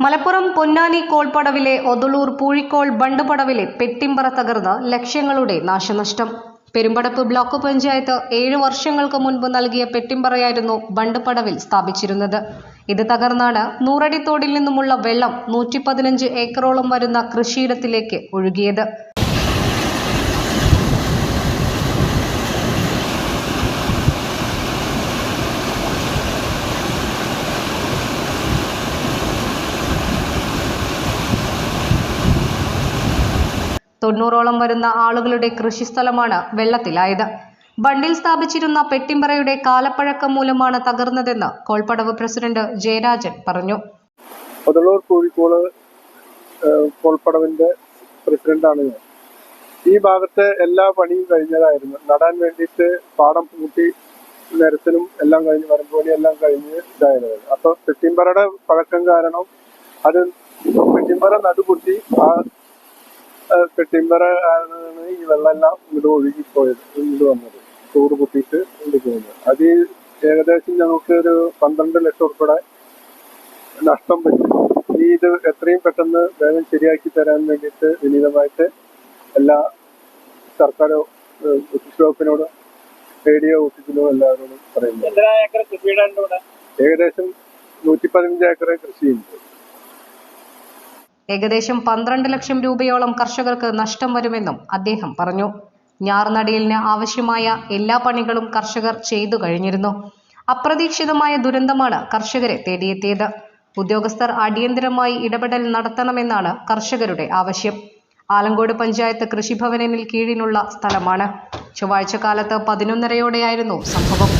മലപ്പുറം പൊന്നാനി കോൾപ്പടവിലെ ഒതുളൂർ പൂഴിക്കോൾ ബണ്ടുപടവിലെ പെട്ടിമ്പറ തകർന്ന് ലക്ഷ്യങ്ങളുടെ നാശനഷ്ടം. പെരുമ്പടപ്പ് ബ്ലോക്ക് പഞ്ചായത്ത് ഏഴ് വർഷങ്ങൾക്ക് മുൻപ് നൽകിയ പെട്ടിമ്പറയായിരുന്നു ബണ്ടുപടവിൽ സ്ഥാപിച്ചിരുന്നത്. ഇത് തകർന്നാണ് നൂറടി തോടിൽ നിന്നുമുള്ള വെള്ളം നൂറ്റി ഏക്കറോളം വരുന്ന കൃഷിയിടത്തിലേക്ക് ഒഴുകിയത്. തൊണ്ണൂറോളം വരുന്ന ആളുകളുടെ കൃഷിസ്ഥലമാണ് വെള്ളത്തിലായത്. ബണ്ടിൽ സ്ഥാപിച്ചിരുന്ന പെട്ടിമ്പറയുടെ കാലപ്പഴക്കം മൂലമാണ് തകർന്നതെന്ന് കോൾപ്പടവ് പ്രസിഡന്റ് ജയരാജൻ പറഞ്ഞു. കോഴിക്കോട് കോൾപ്പടവിന്റെ പ്രസിഡന്റാണ് ഞാൻ. ഈ ഭാഗത്തെ എല്ലാ പണിയും കഴിഞ്ഞതായിരുന്നു. നടാൻ വേണ്ടിയിട്ട് പാടം പൂട്ടി നിരത്തിലും എല്ലാം കഴിഞ്ഞ് വരമ്പുപണി എല്ലാം കഴിഞ്ഞ് ഇതായിരുന്നു. അപ്പൊ പെട്ടിമ്പറയുടെ പഴക്കം കാരണം അത് പെട്ടിമ്പറ നടുപൊട്ടി ആ ആ, പെട്ടിമ്പറ ആണ് ഈ വെള്ളമെല്ലാം ഇങ്ങോട്ട് ഒഴുകിപ്പോയത് ഇങ്ങോട്ട് വന്നത്. ചൂട് പൊട്ടിയിട്ട് ഇങ്ങോട്ട് പോകുന്നത്. അത് ഏകദേശം ഞങ്ങൾക്ക് ഒരു പന്ത്രണ്ട് ലക്ഷം ഉൾപ്പെടെ നഷ്ടം പറ്റും. ഈ ഇത് എത്രയും പെട്ടെന്ന് വേഗം ശരിയാക്കി തരാൻ വേണ്ടിയിട്ട് വിനീതമായിട്ട് എല്ലാ സർക്കാർ കൃഷി വകുപ്പിനോട് റേഡിയോ ഓഫീസിനോ എല്ലാവരോടും പറയുന്നു. ഏകദേശം നൂറ്റി പതിനഞ്ച് ഏക്കർ കൃഷിയുണ്ട്. ഏകദേശം പന്ത്രണ്ട് ലക്ഷം രൂപയോളം കർഷകർക്ക് നഷ്ടം വരുമെന്നും അദ്ദേഹം പറഞ്ഞു. ഞാറുനടിയലിന് ആവശ്യമായ എല്ലാ പണികളും കർഷകർ ചെയ്തു കഴിഞ്ഞിരുന്നു. അപ്രതീക്ഷിതമായ ദുരന്തമാണ് കർഷകരെ തേടിയെത്തിയത്. ഉദ്യോഗസ്ഥർ അടിയന്തരമായി ഇടപെടൽ നടത്തണമെന്നാണ് കർഷകരുടെ ആവശ്യം. ആലങ്കോട് പഞ്ചായത്ത് കൃഷിഭവനിൽ കീഴിലുള്ള സ്ഥലമാണ്. ചൊവ്വാഴ്ച കാലത്ത് പതിനൊന്നരയോടെയായിരുന്നു സംഭവം.